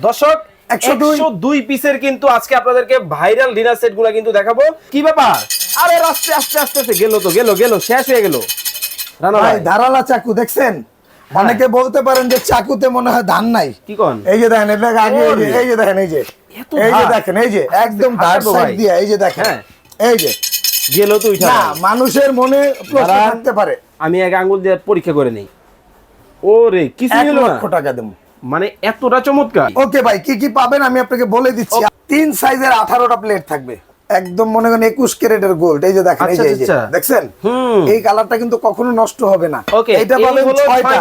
দর্শক একশো দুই। পিসের কিন্তু আজকে আপনাদেরকে ভাইরাল ডিনার সেটগুলা কিন্তু দেখাবো। কি ব্যাপার? আরে আস্তে আস্তে আস্তে আস্তে গেল তো গেল গেল শেষ হয়ে গেল। ভাই ধারালা চাকু দেখছেন? অনেকে বলতে পারেন যে চাকুতে মনে হয় ধান নাই। কি কোন? এই যে দেখেন এটা আগে এই যে- দেখেন এই যে। এই যে দেখেন এই যে একদম হাতে ধার সাইড ভাই। এই যে দেখেন। হ্যাঁ। এই যে। গেল তো উঠা না মানুষের মনে প্রশ্ন থাকতে পারে। আমি এক আঙ্গুল দিয়ে পরীক্ষা করে নেই। ও রে কিছু হলো না। লক্ষ টাকা দেবো। মানে এতটা চমৎকার। ওকে ভাই কি কি পাবেন আমি আপনাকে বলে দিচ্ছি। তিন সাইজের আঠারোটা প্লেট থাকবে। একদম মনে করেন একুশ ক্যারেটের গোল্ড এই যে দেখেন এই যে আচ্ছা, যে আচ্ছা। দেখছেন? এই কালারটা কিন্তু কখনো নষ্ট হবে না। এটা পাবেন ছয়টা।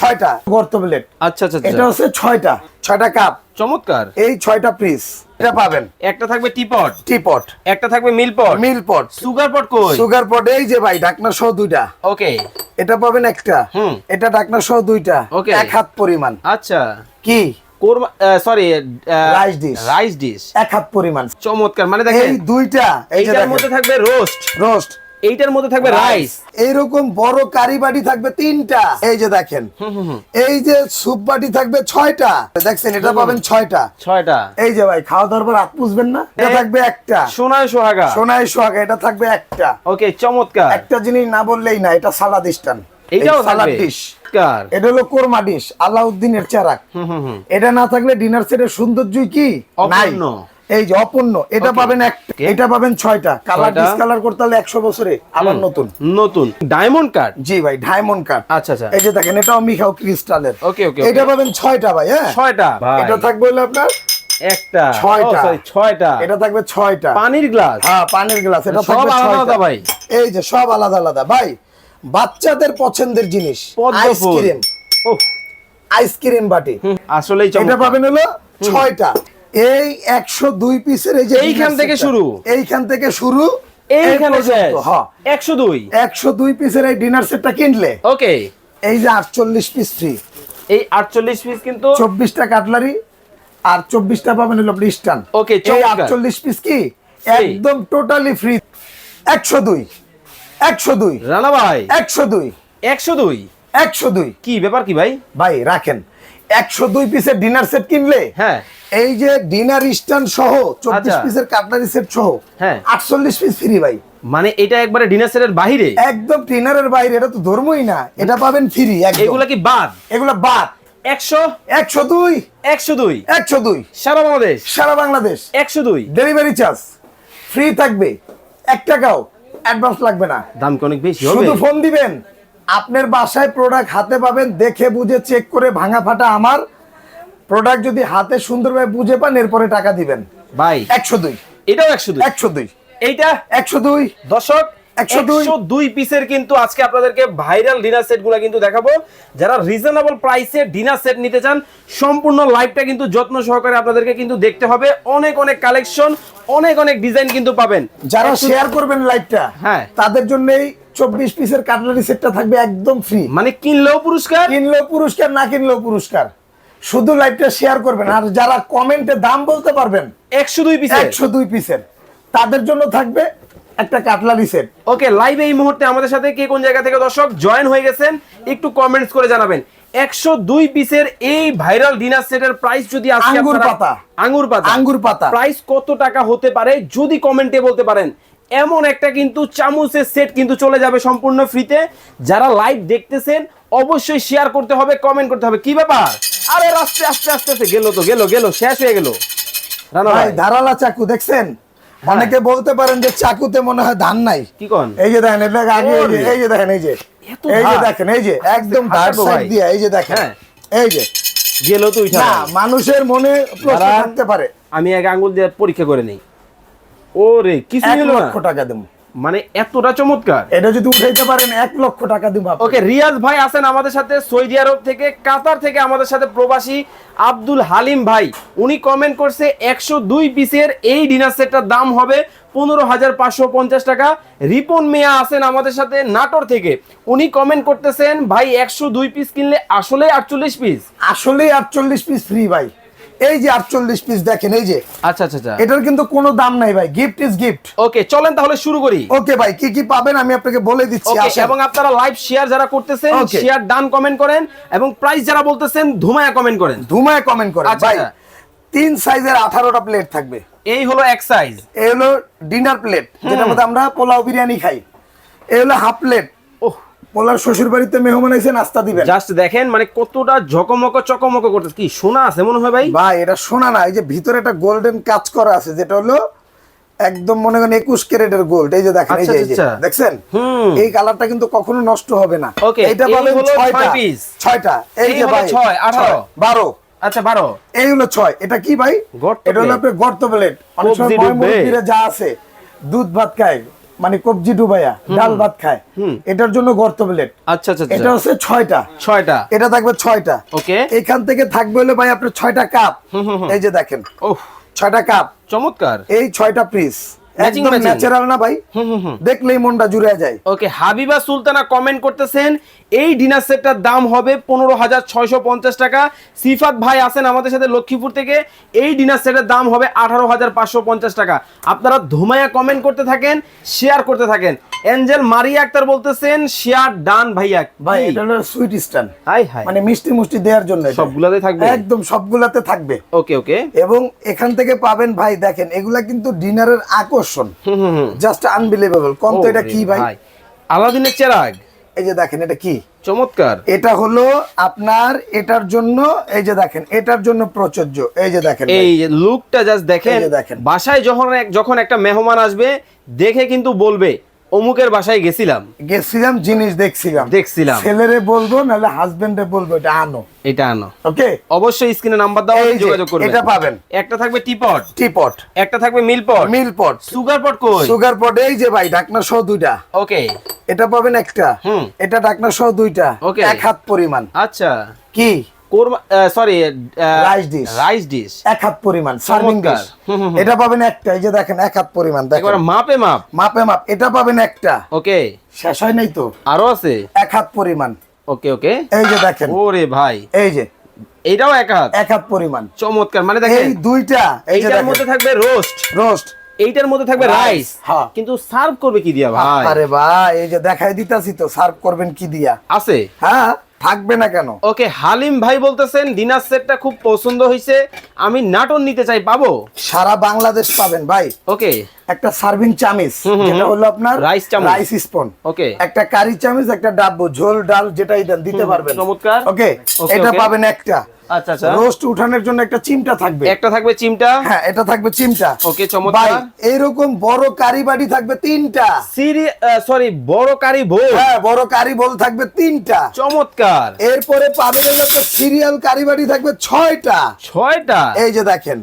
ছয়টা গর্ত প্লেট আচ্ছা আচ্ছা এটা আচ্ছা হচ্ছে ছয়টা। ছয়টা কাপ চমৎকার। এই ছয়টা পিস এটা পাবেন। একটা থাকবে টিপট। টিপট। একটা থাকবে মিলপট। মিলপট। সুগার পট কই? সুগার পট এই যে ভাই ঢাকনা সহ দুইটা। ওকে। এটা পাবেন একটা। হুম। এটা ঢাকনা সহ দুইটা। ওকে। এক হাত পরিমাণ। আচ্ছা। কি? Korma sorry rice dish rice dish এক হাত পরিমাণ। চমৎকার। মানে দেখেন দুইটা এই দুইটা এইটার মধ্যে থাকবে রোস্ট রোস্ট এইটার মধ্যে থাকবে রাইস এইরকম বড় কারি বাটি থাকবে তিনটা। এই যে দেখেন। এই যে স্যুপ বাটি থাকবে ছয়টা। দেখছেন এটা পাবেন ছয়টা। ছয়টা। এই যে ভাই খাওয়া দাওয়ার পর হাত পুষবেন না? এটা থাকবে একটা। সোনায় সোহাগা। সোনাই সোহাগা এটা থাকবে একটা। ওকে চমৎকার। একটা জিনিস না বললেই না এটা সালাদ স্টান এইটাও সালাদ ডিশ। কার এটা হলো কোরমা ডিশ আলাউদ্দিনের চারাক। হুম হুম হুম। এটা না থাকলে ডিনার সেটের সৌন্দর্যই কি? নাই। অপূর্ণ। এই যে অপূর্ণ এটা পাবেন একটা এটা পাবেন ছয়টা। কালার। ডিসকালার করতে হলে একশো বছরে আবার নতুন। নতুন। ডায়মন্ড কার্ড জি ভাই ডায়মন্ড কাট আচ্ছা আচ্ছা। এই যে দেখেন এটাও মিখাও ক্রিস্টালের Okay, okay, এটা পাবেন ছয়টা ভাই হ্যাঁ? ছয়টা? এটা থাকবে হলো আপনার একটা। ছয়টা। ছয়টা। এটা থাকবে ছয়টা। পানির গ্লাস হ্যাঁ পানির গ্লাস এটা সব আলাদা ভাই। এই যে সব আলাদা আলাদা। ভাই বাচ্চাদের পছন্দের জিনিস আইসক্রিম ও আইসক্রিম বাটি। আসলেই এটা পাবেন হলো ছয়টা। এই একশো দুই পিসের এই যে এইখান থেকে শুরু? এইখান থেকে শুরু এইখানে শেষ? হ্যাঁ। একশো দুই? একশো দুই পিসের এই ডিনার সেটটা কিনলে ওকে। এই যে আটচল্লিশ পিস ফ্রি এই আটচল্লিশ পিস কিন্তু চব্বিশটা কাটলারি আর চব্বিশটা পাবেন হলো Okay, এই আটচল্লিশ পিস কি? একদম টোটালি ফ্রি একশো দুই। একশো দুই। রানা ভাই। একশো দুই। একশো দুই? একশো দুই। কি ব্যাপার কি ভাই? ভাই রাখেন। একশো দুই পিসের ডিনার সেট কিনলে? হ্যাঁ। এই যে ডিনার স্ট্যান্ড সহ চব্বিশ। পিসের কাটলারি সেট সহ হ্যাঁ। আটচল্লিশ পিস ফ্রি ভাই। মানে এটা একবারে ডিনার সেটের বাহিরে একদম ডিনারের বাইরে এটা তো ধর্মই না। এটা পাবেন ফ্রি একদম। এগুলা কি বাদ? এগুলো বাদ। একশো? একশো দুই। একশো দুই। একশো দুই। সারা বাংলাদেশ? সারা বাংলাদেশ। একশো দুই। ডেলিভারি চার্জ ফ্রি থাকবে। এক টাকাও অ্যাডভান্স লাগবে না। দাম অনেক বেশি হবে? শুধু ফোন দিবেন। আপনার বাসায় প্রোডাক্ট হাতে পাবেন দেখে বুঝে চেক করে ভাঙা ফাটা আমার। প্রোডাক্ট যদি হাতে সুন্দরভাবে বুঝে পান এরপরে টাকা দিবেন। ভাই একশো দুই। এটাও একশো দুই? একশো দুই। এইটা? একশো দুই। 102 একশো দুই। পিসের কিন্তু আজকে আপনাদেরকে ভাইরাল ডিনার সেটগুলা কিন্তু দেখাবো। যারা রিজনেবল প্রাইসে ডিনার সেট নিতে চান সম্পূর্ণ লাইভটা কিন্তু যত্ন সহকারে আপনাদেরকে কিন্তু দেখতে হবে। অনেক অনেক কালেকশন অনেক অনেক ডিজাইন কিন্তু পাবেন। যারা শেয়ার করবেন লাইভটা হ্যাঁ। তাদের জন্য এই চব্বিশ পিসের কাটলারি সেটটা থাকবে একদম ফ্রি মানে কিনলেও পুরস্কার? কিনলেও পুরস্কার না কিনলেও পুরস্কার। শুধু লাইভটা শেয়ার করবেন। আর যারা কমেন্টে দাম বলতে পারবেন একশো দুই পিসের? একশো দুই পিসের। তাদের জন্য থাকবে একটা কাটলারি সেট ওকে লাইভ এই মুহূর্তে আমাদের সাথে কে কোন জায়গা থেকে দর্শক জয়েন হয়ে গেছেন একটু কমেন্টস করে জানাবেন। একশো দুই পিসের এই ভাইরাল ডিনার সেটের প্রাইস যদি আঙ্গুর পাতা। আঙ্গুর পাতা। আঙ্গুর পাতা। প্রাইস কত টাকা হতে পারে যদি কমেন্টে বলতে পারেন। এমন একটা কিন্তু চামচের সেট কিন্তু চলে যাবে সম্পূর্ণ ফ্রিতে যারা লাইভ দেখতেছেন অবশ্যই শেয়ার করতে হবে কমেন্ট করতে হবে। কি ব্যাপার? আরে আস্তে আস্তে আস্তে আস্তে। গেল তো গেল গেল শেষ হয়ে গেল। ভাই ধারালা চাকু দেখছেন? অনেকে বলতে পারেন যে চাকুতে মনে হয় ধান নাই। কি কন? এই যে দেখেন এটা আগে এই যে- দেখেন এই যে। এই যে দেখেন এই যে একদম ধার সাইড ভাই। দিয়ে এই যে দেখেন। হ্যাঁ। এই যে। গেল তো না মানুষের মনে প্রশ্ন থাকতে পারে। আমি এক আঙ্গুল দিয়ে পরীক্ষা করে নেই। ও রে কিছু হলো না? লক্ষ টাকা দেবো। মানে এতটা চমৎকার। এটা যদি উঠাইতে পারেন এক লক্ষ টাকা দিব ওকে রিয়াজ ভাই আছেন আমাদের সাথে সৌদি আরব থেকে কাতার থেকে আমাদের সাথে প্রবাসী আব্দুল হালিম ভাই। উনি কমেন্ট করছে একশো দুই পিসের এই ডিনার সেটটার দাম হবে পনেরো হাজার পাঁচশো পঞ্চাশ টাকা। রিপন মিয়া আছেন আমাদের সাথে নাটোর থেকে। উনি কমেন্ট করতেছেন ভাই একশো দুই পিস কিনলে আসলে আটচল্লিশ পিস আসলেই আটচল্লিশ পিস ফ্রি ভাই। এই যে আটচল্লিশ পিস দেখেন এই যে। আচ্ছা আচ্ছা আচ্ছা। এটার কিন্তু কোনো দাম নাই ভাই গিফট ইজ গিফট ওকে চলেন তাহলে শুরু করি। ওকে ভাই কি কি পাবেন আমি আপনাকে বলে দিচ্ছি এবং আপনারা লাইভ শেয়ার যারা করতেছেন শেয়ার ডান কমেন্ট করেন এবং প্রাইস যারা বলতেছেন ধুমায়া কমেন্ট করেন। ধুমায় কমেন্ট করেন আচ্ছা, ভাই আচ্ছা। তিন সাইজের আঠারোটা প্লেট থাকবে। এই হলো এক সাইজ এই হলো ডিনার প্লেট যেটার মধ্যে আমরা পোলাও বিরিয়ানি খাই। এই হলো হাফ প্লেট পোলার শ্বশুর বাড়িতে মেহমান এসে নাস্তা দিবেন। জাস্ট দেখেন মানে কতটা ঝকমক চকমক করতেছে। কি সোনা আছে মনে হয় ভাই? ভাই এটা শোনা না এই যে ভিতরে একটা গোল্ডেন কাজ করা আছে যেটা হলো একদম মনে করেন একুশ ক্যারেটের গোল্ড এই যে দেখেন এই যে এই যে আচ্ছা, আচ্ছা। দেখছেন? এই কালারটা কিন্তু কখনো নষ্ট হবে না। Okay, এটা এই পাবেন ছয়টা। ছয়টা। এই যে ভাই ছয়, আঠারো। বারো। আচ্ছা বারো। এই হলো ছয়। এটা কি ভাই? এটা হলো আপনার গর্ত প্লেট অনেক সময় যা আছে দুধ ভাত খায়। মানে কবজি ডুবাইয়া ডাল ভাত খায়। এটার জন্য গর্ত প্লেট। আচ্ছা আচ্ছা এটা আচ্ছা হচ্ছে ছয়টা। ছয়টা? এটা থাকবে ছয়টা। ওকে। এখান থেকে থাকবে হলে ভাই আপনার ছয়টা কাপ। এই যে দেখেন। ওহ ছয়টা কাপ। চমৎকার। এই ছয়টা পিস। একদম ন্যাচারাল না ভাই। দেখলেই মনটা জুড়ে যায়। ওকে হাবিবা সুলতানা কমেন্ট করতেছেন এই ডিনার সেটটার দাম হবে পনেরো হাজার ছয়শো পঞ্চাশ টাকা। সিফাত ভাই আছেন আমাদের সাথে লক্ষ্মীপুর থেকে এই ডিনার সেটের দাম হবে আঠারো হাজার পাঁচশো পঞ্চাশ টাকা। আপনারা ধুমায়া কমেন্ট করতে থাকেন শেয়ার করতে থাকেন। এঞ্জেল মারিয়া আক্তার বলতেছেন শেয়ার ডান ভাইয়া ভাই? এটা হলো সুইট স্টান হাই হাই। মানে মিষ্টি মুষ্টি দেওয়ার জন্য এটা। সবগুলাতেই থাকবে? একদম সবগুলাতে থাকবে। ওকে ওকে। এবং এখান থেকে পাবেন ভাই দেখেন এগুলা কিন্তু ডিনারের আকর্ষণ। হুম জাস্ট আনবিলিভেবল কোন তো এটা কি ভাই? আলাদিনের চেরাগ। এই যে দেখেন এটা কি? চমৎকার। এটা হলো আপনার এটার জন্য এই যে দেখেন এটার জন্য প্রযোজ্য এই যে দেখেন এই লুকটা জাস্ট দেখেন। এই যে দেখেন। বাসায় যখন যখন একটা মেহমান আসবে দেখে কিন্তু বলবে অমুকের বাসায় গেছিলাম। গেছিলাম জিনিস দেখছিলাম। দেখছিলাম। ছেলেরে বলব নাহলে হাজবেন্ডে বলব এটা আনো। এটা আনো। ওকে? অবশ্যই স্ক্রিনে নাম্বার দাও যোগাযোগ করবেন। এটা পাবেন। একটা থাকবে টিপট টিপট একটা থাকবে মিল পট মিল পট সুগার পট কই? সুগার পট এই যে ভাই ঢাকনা সহ দুইটা। ওকে এটা পাবেন একটা। হুম। এটা ঢাকনা সহ দুইটা। ওকে এক হাত পরিমাণ। আচ্ছা। কি? Korma sorry Rice dish। Rice dish এক হাত পরিমাণ সার্ভিং চমৎকার। ডিশ এটা পাবেন একটা এই যে দেখেন এক হাত পরিমাণ দেখেন। মাপে মাপ। মাপে মাপ এটা পাবেন একটা। ওকে। শেষ হয় নাই তো? আরও আছে? এক হাত পরিমাণ। ওকে ওকে। এই যে দেখেন। ওরে ভাই। এই যে। এটাও এক হাত? এক হাত পরিমাণ। চমৎকার মানে এই দেখেন দুইটা এই এইটার মধ্যে থাকবে রোস্ট রোস্ট এইটার মধ্যে থাকবে রাইস। কিন্তু সার্ভ করবে কি দিয়া ভাই? আরে ভাই এই যে দেখাই দিতাছি তো সার্ভ করবেন কি দিয়া? আছে? হ্যাঁ। থাকবে না কেন? ওকে হালিম ভাই বলতেছেন ডিনার সেটটা খুব পছন্দ হয়েছে আমি নাটন নিতে চাই পাবো? সারা বাংলাদেশ পাবেন ভাই। ওকে। একটা সার্ভিং চামিচ হুম, যেটা হলো আপনার রাইস চামিস রাইস স্পুন ওকে। একটা কারি চামিচ একটা ডাব্বু ঝোল ডাল যেটাই দেন দিতে পারবেন। চমৎকার। ওকে এটা পাবেন একটা। আচ্ছা আচ্ছা। রোস্ট উঠানোর জন্য একটা চিমটা থাকবে। একটা থাকবে চিমটা? হ্যাঁ এটা থাকবে চিমটা। ওকে, চমৎকার। এইরকম বড় কারি থাকবে তিনটা। সিরি সরি বড় কারি হ্যাঁ বড় কারি বল থাকবে তিনটা। চমৎকার। এরপরে পাবেন একটা সিরিয়াল কারি থাকবে ছয়টা। ছয়টা? এই যে দেখেন।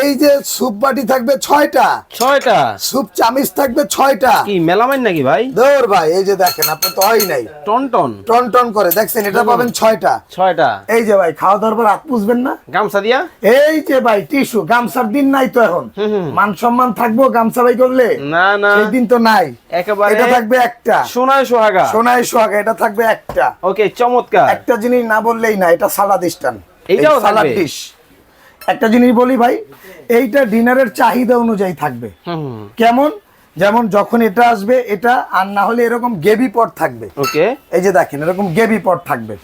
এই যে স্যুপ বাটি থাকবে ছয়টা। ছয়টা? স্যুপ চামিচ থাকবে ছয়টা। কি মেলামাইন নাকি ভাই? দৌড় ভাই এই যে দেখেন আপনি তো হয় নাই। টন টন টন টন করে দেখছেন এটা পাবেন ছয়টা। ছয়টা। এই যে ভাই খাওয়া দাওয়ার পর হাত পুষবেন না? গামছা দিয়া? এই যে ভাই টিস্যু গামছার দিন নাই তো এখন। মান সম্মান থাকব গামছা ভাই করলে? না না। সেই দিন তো নাই। একেবারে এটা থাকবে একটা। সোনায় সোহাগা। সোনাই সোহাগা এটা থাকবে একটা। ওকে চমৎকার। একটা জিনিস না বললেই না এটা সালাদ স্টান। এইটাও সালাদ ডিশ। একটা জিনিস বলি ভাই এইটা ডিনারের চাহিদা অনুযায়ী থাকবে। কেমন? যেমন যখন এটা আসবে এটা আর না হলে এরকম গেবি পট থাকবে। ওকে। এই যে দেখেন এরকম গেবি পট থাকবে।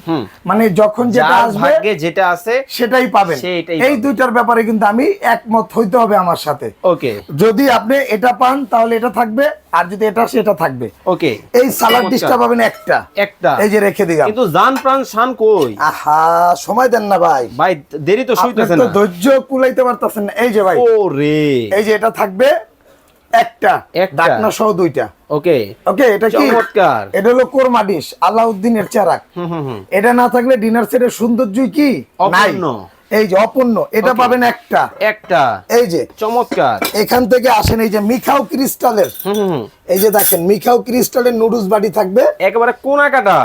মানে যখন যেটা আসবে যেটা আছে সেটাই পাবেন। এই দুইটার ব্যাপারে কিন্তু আমি একমত হইতে হবে আমার সাথে। ওকে। যদি আপনি এটা পান তাহলে এটা থাকবে আর যদি এটা সেটা থাকবে। ওকে। এই সালাদ। ডিশটা পাবেন একটা। একটা। এই যে রেখে দিলাম। কিন্তু জান প্রাণ শান কই? আহা সময় দেন না ভাই। ভাই দেরি তো আপনি তো না। ধৈর্য কুলাইতে পারতেছেন না। এই যে ভাই। ও রে এই যে এটা থাকবে একটা। ডাকনা সহ দুইটা। ওকে। ওকে এটা কি? চমৎকার। এটা হলো কোরমা ডিশ আলাউদ্দিনের চেরাক। হুম হুম হুম। এটা না থাকলে ডিনার সেটের সৌন্দর্যই কি? নাই। এই যে অপূর্ণ এটা পাবেন একটা। একটা। এই যে। চমৎকার। এখান থেকে আসেন এই যে মিখাও ক্রিস্টালের। এই যে দেখেন মিখাও ক্রিস্টালের নুডলস বাটি থাকবে। একেবারে কোনা কাটা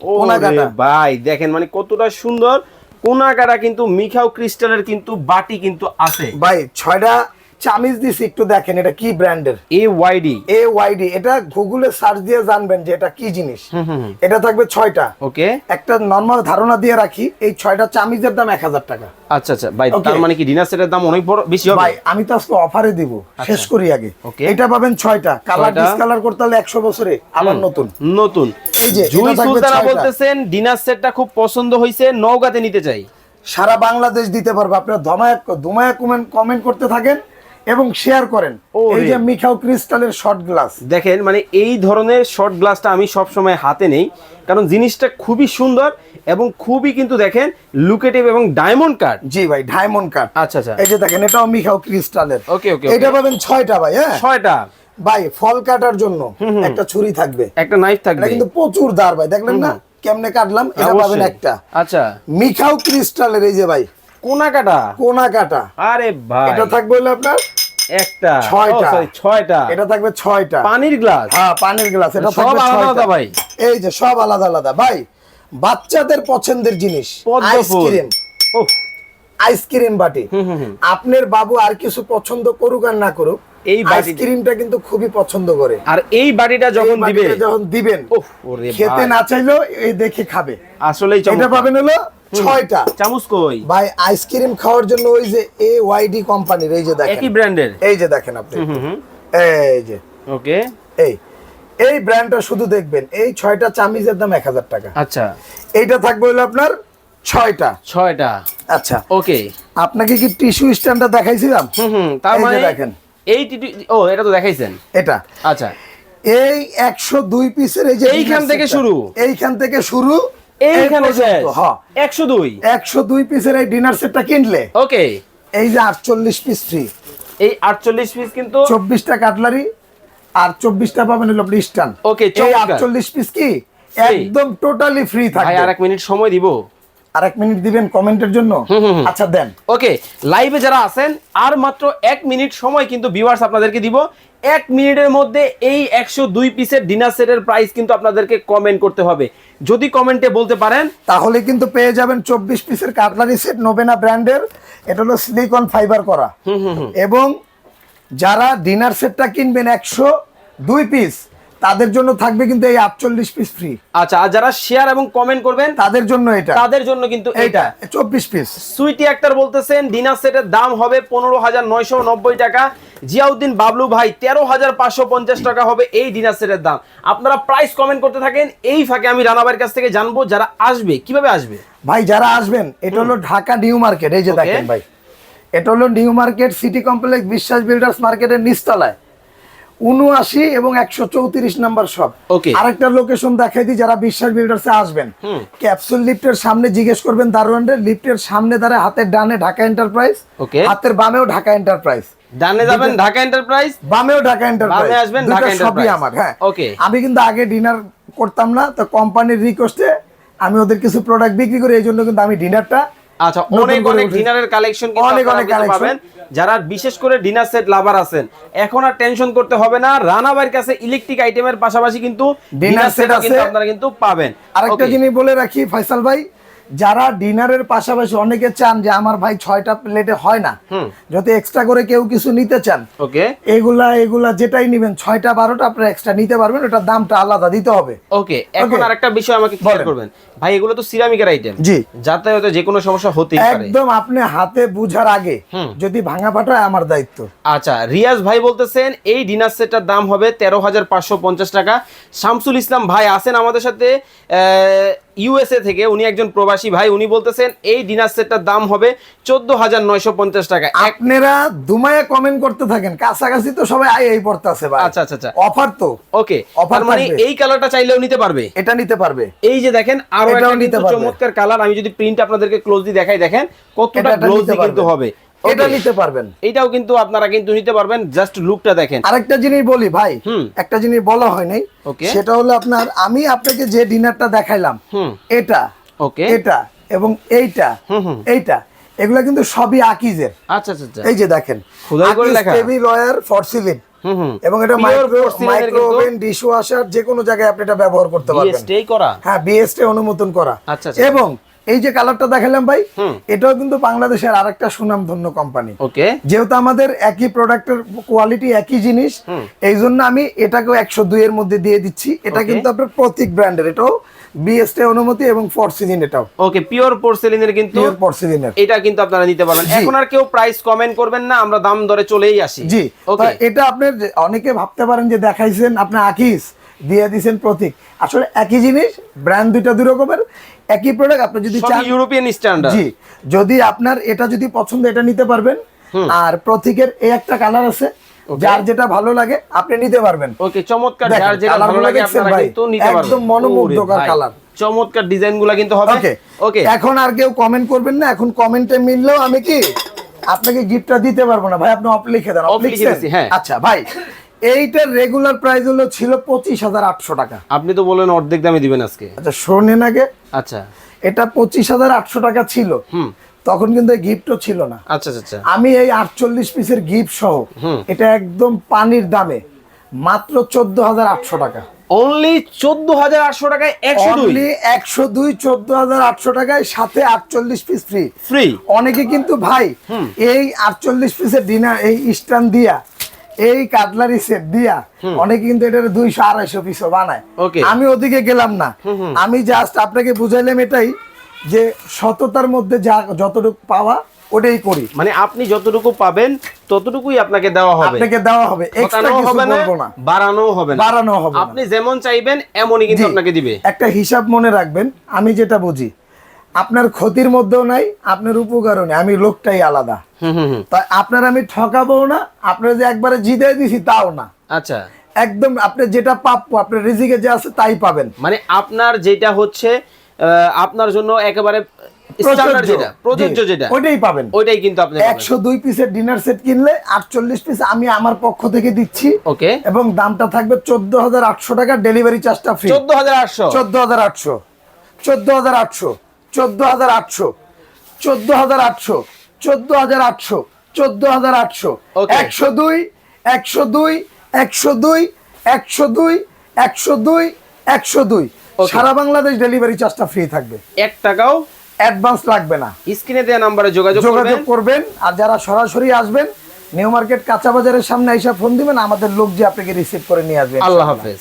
কোনা কাটা। ভাই দেখেন মানে কতটা সুন্দর। কোনা কাটা কিন্তু মিখাও ক্রিস্টালের কিন্তু বাটি কিন্তু আছে। ভাই ছয়টা চামিজ দিছি একটু দেখেন এটা কি ব্র্যান্ডের? এ ওয়াইডি এ ওয়াইডি এটা গুগলে সার্চ দিয়ে জানবেন যে এটা কি জিনিস। এটা থাকবে ছয়টা। ওকে একটা নর্মাল ধারণা দিয়ে রাখি এই ছয়টা চামিজের দাম এক হাজার টাকা। আচ্ছা আচ্ছা ভাই তার মানে কি ডিনার সেটের দাম অনেক বড় বেশি হবে? ভাই আমি তো আজকে অফারে দিব শেষ করি আগে. এটা পাবেন ছয়টা। কালার। ডিসকালার করতে হলে একশো বছরে আবার নতুন। নতুন। এই যে, জুই সুলতানা বলতেছেন ডিনার সেটটা খুব পছন্দ হয়েছে নওগাঁতে নিতে চাই। সারা বাংলাদেশ দিতে পারব। আপনারা ধমায়া ধুমায়া কমেন্ট কমেন্ট করতে থাকেন। এবং শেয়ার করেন। এই যে মিখাও ক্রিস্টালের শর্ট গ্লাস দেখেন মানে এই ধরনের শর্ট গ্লাসটা আমি সব সময় হাতে নেই কারণ জিনিসটা খুবই সুন্দর এবং খুবই কিন্তু দেখেন লুকেটিভ এবং ডায়মন্ড কাট জি ভাই ডায়মন্ড কাট আচ্ছা আচ্ছা। এই যে দেখেন এটাও মিখাও ক্রিস্টালের। ওকে ওকে এটা পাবেন ছয়টা ভাই হ্যাঁ? ছয়টা। ভাই ফল কাটার জন্য একটা ছুরি থাকবে। একটা নাইফ এটা থাকবে কিন্তু প্রচুর দার ভাই দেখলেন না? কেমনে কাটলাম? এটা পাবেন একটা। আচ্ছা। মিখাও ক্রিস্টালের এই যে ভাই কোনা কাটা কোনা কাটা আরে ভাই। এটা থাকবে হলো আপনার একটা। ছয়টা। ছয়টা। এটা থাকবে ছয়টা। পানির গ্লাস? হ্যাঁ পানির গ্লাস। এটা সব আলাদা ভাই। এই যে সব আলাদা আলাদা। ভাই বাচ্চাদের পছন্দের জিনিস আইসক্রিম। আইসক্রিম বাটি। আপনার বাবু আর কিছু পছন্দ করুক আর না করুক এই আইসক্রিমটা কিন্তু খুবই পছন্দ করে। আর এই বাটিটা যখন দিবে যখন দিবেন খেতে না চাইলেও এই দেখে খাবে। আসলেই এটা পাবেন হলো ছয়টা। চামচ কই? ভাই আইসক্রিম খাওয়ার জন্য ওই যে এ ওয়াইডি কোম্পানির এই যে দেখেন। একই ব্র্যান্ডের? এই যে দেখেন আপনি। এই যে। ওকে। এই। এই ব্র্যান্ডটা শুধু দেখবেন এই ছয়টা চামিজের দাম এক হাজার টাকা। আচ্ছা। এইটা থাকবে হলো আপনার ছয়টা। ছয়টা। আচ্ছা। ওকে। আপনাকে কি টিস্যু স্ট্যান্ডটা দেখাইছিলাম? হুম হুম তার মানে দেখেন। এই ও এটা তো দেখাইছেন। এটা। আচ্ছা। এই একশো দুই পিসের এই যে এইখান থেকে শুরু? এইখান থেকে শুরু। এইখানে শেষ। হ্যাঁ। একশো দুই। একশো দুই পিসের এই ডিনার সেটটা কিনলে? ওকে। এই যে আটচল্লিশ পিস ফ্রি এই আটচল্লিশ পিস কিন্তু চব্বিশটা কাটলারি আর চব্বিশটা পাবেন হলো আপনি স্টান ওকে এই আটচল্লিশ পিস কি? একদম টোটালি ফ্রি থাকে আর এক মিনিট সময় দিব। আর এক মিনিট দিবেন কমেন্টের জন্য? আচ্ছা দেন। ওকে লাইভে যারা আছেন আর মাত্র এক মিনিট সময় কিন্তু ভিউয়ার্স আপনাদেরকে দিব। এক মিনিটের মধ্যে এই একশো দুই পিসের ডিনার সেটের প্রাইস কিন্তু আপনাদেরকে কমেন্ট করতে হবে। যদি কমেন্টে বলতে পারেন তাহলে কিন্তু পেয়ে যাবেন চব্বিশ পিসের কাটলারি সেট নোবেনা ব্র্যান্ডের এটা হলো সিলিকন ফাইবার করা। এবং যারা ডিনার সেটটা কিনবেন একশো দুই পিস তাদের জন্য থাকবে কিন্তু এই আটচল্লিশ পিস ফ্রি আচ্ছা আর যারা শেয়ার এবং কমেন্ট করবেন তাদের জন্য এটা। তাদের জন্য কিন্তু এটা। চব্বিশ পিস সুইটি আক্তার বলতেছেন ডিনার সেটের দাম হবে পনেরো হাজার নয়শো নব্বই টাকা। জিয়াউদ্দিন বাবলু ভাই তেরো হাজার পাঁচশো পঞ্চাশ টাকা হবে এই ডিনার সেটের দাম। আপনারা প্রাইস কমেন্ট করতে থাকেন এই ফাঁকে আমি রানাবার কাছ থেকে জানব যারা আসবে কীভাবে আসবে। ভাই যারা আসবেন এটা হলো ঢাকা নিউ মার্কেট এই যে দেখেন ভাই। এটা হলো new market city complex Biswas builders মার্কেটের নিচতলায়। উনআশি এবং একশো চৌত্রিশ নাম্বার সব. আরেকটা লোকেশন দেখাই দিই যারা বিশ্বাস বিল্ডার্সে আসবেন ক্যাপসুল লিফটের সামনে জিজ্ঞেস করবেন দারোয়ানদের লিফটের সামনে দাঁড়ায় হাতের ডানে ঢাকা এন্টারপ্রাইজ. হাতের বামেও ঢাকা এন্টারপ্রাইজ ডানে যাবেন ঢাকা এন্টারপ্রাইজ বামেও ঢাকা এন্টারপ্রাইজ আসবেন ঢাকা এন্টারপ্রাইজ। আমার হ্যাঁ. আমি কিন্তু আগে ডিনার করতাম না তো কোম্পানির রিকোয়েস্টে আমি ওদের কিছু প্রোডাক্ট বিক্রি করি এই জন্য কিন্তু আমি ডিনারটা আচ্ছা অনেক অনেক ডিনারের কালেকশন অনেক অনেক পাবেন যারা বিশেষ করে ডিনার সেট লাভার আছেন এখন আর টেনশন করতে হবে না রানাবার কাছে ইলেকট্রিক আইটেমের পাশাপাশি কিন্তু ডিনার সেট আছে। আপনারা কিন্তু পাবেন আরেকটা. জিনিস বলে রাখি ফয়সাল ভাই যারা ডিনারের পাশাপাশি অনেকে চান যে আমার ভাই ছয়টা প্লেটে হয় না যদি এক্সট্রা করে কেউ কিছু নিতে চান ওকে। এগুলা এগুলা যেটাই নিবেন ছয়টা বারোটা আপনারা এক্সট্রা নিতে পারবেন ওটার দামটা আলাদা দিতে হবে। ওকে এখন. আরেকটা বিষয় আমাকে ক্লিয়ার করবেন। ভাই এগুলো তো সিরামিকের আইটেম জি। যাতায়াতে যে কোনো সমস্যা হতেই পারে। একদম আপনি হাতে বুঝার আগে যদি ভাঙা ফাটা আমার দায়িত্ব। আচ্ছা রিয়াজ ভাই বলতেছেন এই ডিনার সেটটার দাম হবে তেরো হাজার পাঁচশো পঞ্চাশ টাকা। শামসুল ইসলাম ভাই আছেন আমাদের সাথে ইউএসএ থেকে উনি একজন প্রবাসী ভাই উনি বলতেছেন এই ডিনার সেটটার দাম হবে চোদ্দ হাজার নয়শো পঞ্চাশ টাকা। আপনারা দুমায়া কমেন্ট করতে থাকেন কাছাকাছি তো সবাই আই এই পড়তে আছে আচ্ছা, আচ্ছা, আচ্ছা। অফার তো। ওকে অফার মানে। এই কালারটা চাইলেও নিতে পারবে? এটা নিতে পারবে। এই যে দেখেন আরও একটা চমৎকার কালার আমি যদি প্রিন্ট আপনাদেরকে ক্লোজলি দেখাই দেখেন কতটা ক্লোজলি কিন্তু হবে। এটা নিতে পারবেন। এটাও কিন্তু আপনারা কিন্তু নিতে পারবেন জাস্ট লুকটা দেখেন। আরেকটা জিনিস বলি ভাই একটা জিনিস বলা হয় নাই সেটা হলো আপনার আমি আপনাকে যে ডিনারটা দেখাইলাম এটা ওকে এটা এবং এইটা এইটা এগুলা কিন্তু সবই আকিজের। আচ্ছা আচ্ছা আচ্ছা। এই যে দেখেন খোদাই করে লেখা। টেবিল ওয়্যার ফরসিলিন এবং এটা Pure মাইক্রো porcelain এর মাইক্রো কিন্তু- ওভেন ডিশ ওয়াশার যে কোনো জায়গায় আপনি এটা ব্যবহার করতে পারবেন। স্টে করা। হ্যাঁ বিএসটি অনুমোদন করা। আচ্ছা, আচ্ছা। এবং এই যে কালারটা দেখালাম ভাই এটাও কিন্তু বাংলাদেশের আরেকটা সুনামধন্য কোম্পানি ওকে যেহেতু আমাদের একই প্রোডাক্টের কোয়ালিটি একই জিনিস এই জন্য আমি এটাকেও একশো দুই এর মধ্যে দিয়ে দিচ্ছি। এটা কিন্তু আপনার প্রতীক ব্র্যান্ডের এটাও বিএসটি অনুমতি এবং ফরসিলিন এটাও। ওকে পিওর পোর্সেলিনের কিন্তু পিওর এটা কিন্তু আপনারা নিতে পারবেন। এখন আর কেউ প্রাইস কমেন্ট করবেন না আমরা দাম দরে চলেই আসি। জি। এটা আপনার অনেকে ভাবতে পারেন যে দেখাইছেন আপনি আকিস দিয়ে দিছেন প্রতীক। আসলে একই জিনিস ব্র্যান্ড দুইটা দুই রকমের একই প্রোডাক্ট আপনি যদি চান ইউরোপিয়ান স্ট্যান্ডার্ড জি যদি আপনার এটা যদি পছন্দ এটা নিতে পারবেন। আর প্রতীকের এই একটা কালার আছে যার যেটা ভালো লাগে আপনি নিতে পারবেন। ওকে চমৎকার যার যেটা ভালো লাগে আপনারা? কিন্তু নিতে পারবেন। একদম মনোমুগ্ধকর কালার চমৎকার ডিজাইনগুলা কিন্তু হবে। ওকে ওকে এখন আর কেউ কমেন্ট করবেন না এখন কমেন্টে মিললেও আমি কি আপনাকে গিফটটা দিতে পারব না। ভাই আপনি অফ লিখে দেন অফ লিখে দিছি, হ্যাঁ। আচ্ছা ভাই এইটার রেগুলার প্রাইস হলো ছিল পঁচিশ হাজার আটশো টাকা। আপনি তো বলেন অর্ধেক দামে দিবেন আজকে। আচ্ছা শোনেন আগে। আচ্ছা। এটা পঁচিশ হাজার আটশো টাকা ছিল। হুম। তখন কিন্তু গিফটও ছিল না। আচ্ছা আচ্ছা, আচ্ছা। আমি এই আটচল্লিশ পিসের গিফট সহ এটা একদম পানির দামে মাত্র চোদ্দ হাজার আটশো টাকা। অনলি চোদ্দ হাজার আটশো টাকায় একশো দুই? অনলি একশো দুই চোদ্দ হাজার আটশো টাকায় সাথে আটচল্লিশ পিস ফ্রি ফ্রি অনেকে কিন্তু ভাই এই আটচল্লিশ পিসের ডিনার এই স্ট্যান্ড দিয়া এই কাটলারি সেট দিয়া অনেকে কিন্তু এটা দুইশো আড়াইশো পিসও বানায়। আমি ওদিকে গেলাম না। আমি জাস্ট আপনাকে বুঝাইলাম এটাই যে সততার মধ্যে যা যতটুকু পাওয়া ওটাই করি। মানে আপনি যতটুকু পাবেন ততটুকুই আপনাকে দেওয়া হবে। আপনাকে দেওয়া হবে। এক্সট্রা কিছু বলব না। বাড়ানো হবে না। বাড়ানো হবে আপনি যেমন চাইবেন এমনই কিন্তু আপনাকে দিবে। একটা হিসাব মনে রাখবেন আমি যেটা বুঝি। আপনার ক্ষতির মধ্যেও নাই আপনার উপকারও নেই আমি লোকটাই আলাদা। তাই আপনার আমি ঠকাবো না আপনার যে একবারে জিতে দিছি তাও না। আচ্ছা। একদম আপনি যেটা প্রাপ্য আপনার রিজিকে যে আছে তাই পাবেন। মানে আপনার যেটা হচ্ছে আপনার জন্য একেবারে প্রযোজ্য। যেটা ওইটাই পাবেন। ওইটাই কিন্তু আপনি পাবেন। একশো দুই পিসের ডিনার সেট কিনলে আটচল্লিশ পিস আমি আমার পক্ষ থেকে দিচ্ছি। ওকে। এবং দামটা থাকবে চোদ্দ হাজার আটশো টাকা ডেলিভারি চার্জটা ফ্রি চোদ্দ হাজার আটশো। চোদ্দ হাজার আটশো। চোদ্দ হাজার আটশো চোদ্দ হাজার আটশো চোদ্দ হাজার আটশো. একশো দুই একশো দুই একশো দুই একশো দুই একশো দুই একশো দুই. সারা বাংলাদেশ ডেলিভারি চার্জটা ফ্রি থাকবে। এক টাকাও অ্যাডভান্স লাগবে না। স্ক্রিনে দেওয়া নাম্বারে যোগাযোগ যোগাযোগ করবেন। করবেন। আর যারা সরাসরি আসবেন নিউ মার্কেট কাঁচা বাজারের সামনে এসে ফোন দিবেন আমাদের লোক যে আপনাকে রিসিভ করে নিয়ে আসবে আল্লাহ হাফেজ।